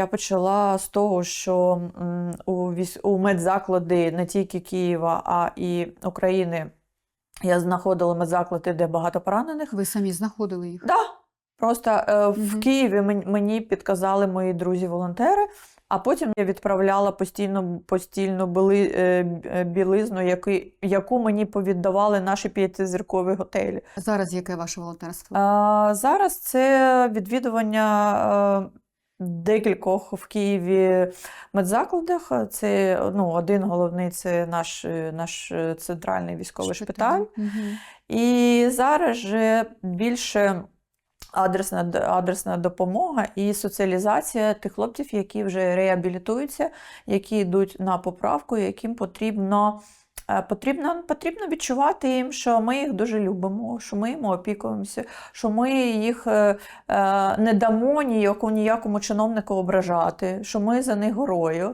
я почала з того, що у, у медзаклади не тільки Києва, а і України я знаходила медзаклади, де багато поранених. Ви самі знаходили їх? Да. Просто е, в Мгм. Києві мен- мені підказали мої друзі-волонтери, а потім я відправляла постійно постільну е, білизну, яку, яку мені повіддавали наші п'ятизіркові готелі. Зараз яке ваше волонтерство? А, зараз це відвідування е, декількох в Києві медзакладах. Це ну, один головний це наш, наш центральний військовий шпиталь. Мгм. І зараз же більше адресна, адресна допомога і соціалізація тих хлопців, які вже реабілітуються, які йдуть на поправку, яким потрібно. Е, Потрібно, потрібно відчувати їм, що ми їх дуже любимо, що ми їм опікуємося, що ми їх е, е, не дамо ніякому, ніякому чиновнику ображати, що ми за них горою.